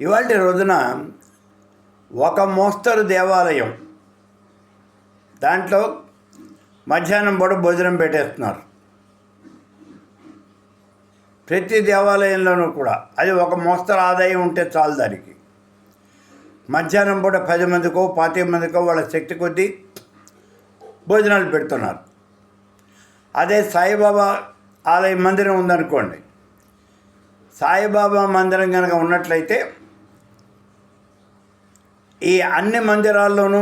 ఇవాళ రోజున ఒక మోస్తరు దేవాలయం. దాంట్లో మధ్యాహ్నం పూట భోజనం పెట్టేస్తున్నారు. ప్రతి దేవాలయంలోనూ కూడా అది ఒక మోస్తరు ఆదాయం ఉంటే చాలు దానికి. మధ్యాహ్నం పూట పది మందికో పాతిక మందికో వాళ్ళ శక్తి కొద్దీ భోజనాలు పెడుతున్నారు. అదే సాయిబాబా ఆలయ మందిరం ఉందనుకోండి. సాయిబాబా మందిరం కనుక ఉన్నట్లయితే ఈ అన్ని మందిరాల్లోనూ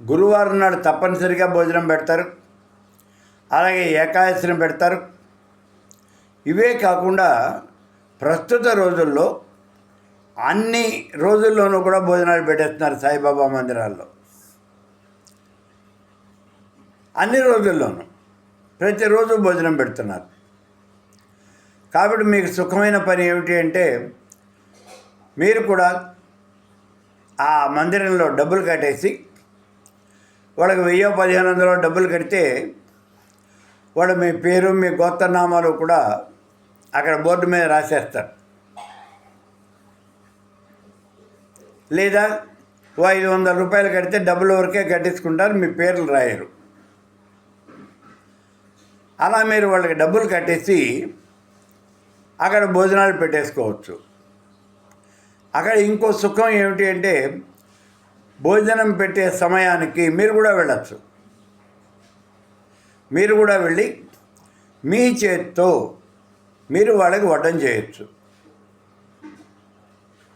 గురువారం నాడు తప్పనిసరిగా భోజనం పెడతారు. అలాగే ఏకాదశిని పెడతారు. ఇవే కాకుండా ప్రస్తుత రోజుల్లో అన్ని రోజుల్లోనూ కూడా భోజనాలు పెట్టేస్తున్నారు సాయిబాబా మందిరాల్లో. అన్ని రోజుల్లోనూ ప్రతిరోజు భోజనం పెడుతున్నారు. కాబట్టి మీకు సుఖమైన పని ఏమిటి అంటే మీరు కూడా ఆ మందిరంలో డబ్బులు కట్టేసి వాళ్ళకి వెయ్యో పదిహేను వందలు డబ్బులు కడితే వాళ్ళు మీ పేరు మీ గోత్రనామాలు కూడా అక్కడ బోర్డు మీద రాసేస్తారు. లేదా ఓ ఐదు వందల రూపాయలు కడితే డబ్బులు వరకే కట్టించుకుంటారు మీ పేర్లు రాయరు. అలా మీరు వాళ్ళకి డబ్బులు కట్టేసి అక్కడ భోజనాలు పెట్టేసుకోవచ్చు. అక్కడ ఇంకో సుఖం ఏమిటి అంటే భోజనం పెట్టే సమయానికి మీరు కూడా వెళ్ళచ్చు. మీరు కూడా వెళ్ళి మీ చేత్తో మీరు వాళ్ళకి వడ్డం చేయొచ్చు.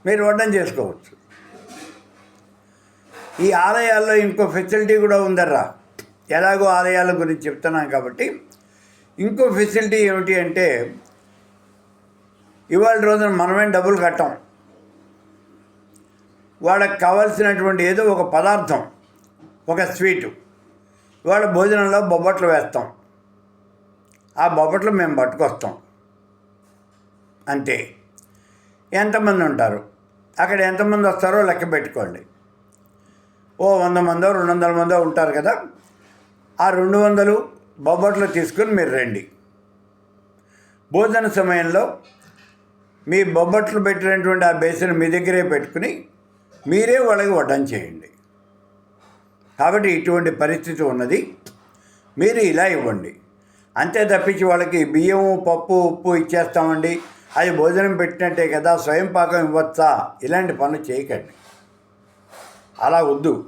మీరు వడ్డం చేసుకోవచ్చు. ఈ ఆలయాల్లో ఇంకో ఫెసిలిటీ కూడా ఉందర్రా. ఎలాగో ఆలయాల గురించి చెప్తున్నాం కాబట్టి ఇంకో ఫెసిలిటీ ఏమిటి అంటే ఇవాళ రోజున మనమేం డబ్బులు కట్టాం. వాళ్ళకి కావాల్సినటువంటి ఏదో ఒక పదార్థం ఒక స్వీటు. వాళ్ళ భోజనంలో బొబ్బట్లు వేస్తాం. ఆ బొబ్బట్లు మేము పట్టుకొస్తాం. అంతే. ఎంతమంది ఉంటారు? అక్కడ ఎంతమంది వస్తారో లెక్క పెట్టుకోండి. ఓ వంద మందో రెండు వందల మందో ఉంటారు కదా? ఆ రెండు వందలు బొబ్బట్లు తీసుకుని మీరు రండి. భోజన సమయంలో మీ బొబ్బట్లు పెట్టినటువంటి ఆ బేసిన్ మీ దగ్గరే పెట్టుకుని మీరే వాళ్ళకి వడ్డం చేయండి. కాబట్టి ఇటువంటి పరిస్థితి ఉన్నది. మీరు ఇలా ఇవ్వండి. అంతే తప్పించి వాళ్ళకి బియ్యం పప్పు ఉప్పు ఇచ్చేస్తామండి. అది భోజనం పెట్టినట్టే కదా స్వయం పాకం ఇవ్వచ్చా? ఇలాంటి పనులు చేయకండి. అలా వద్దు.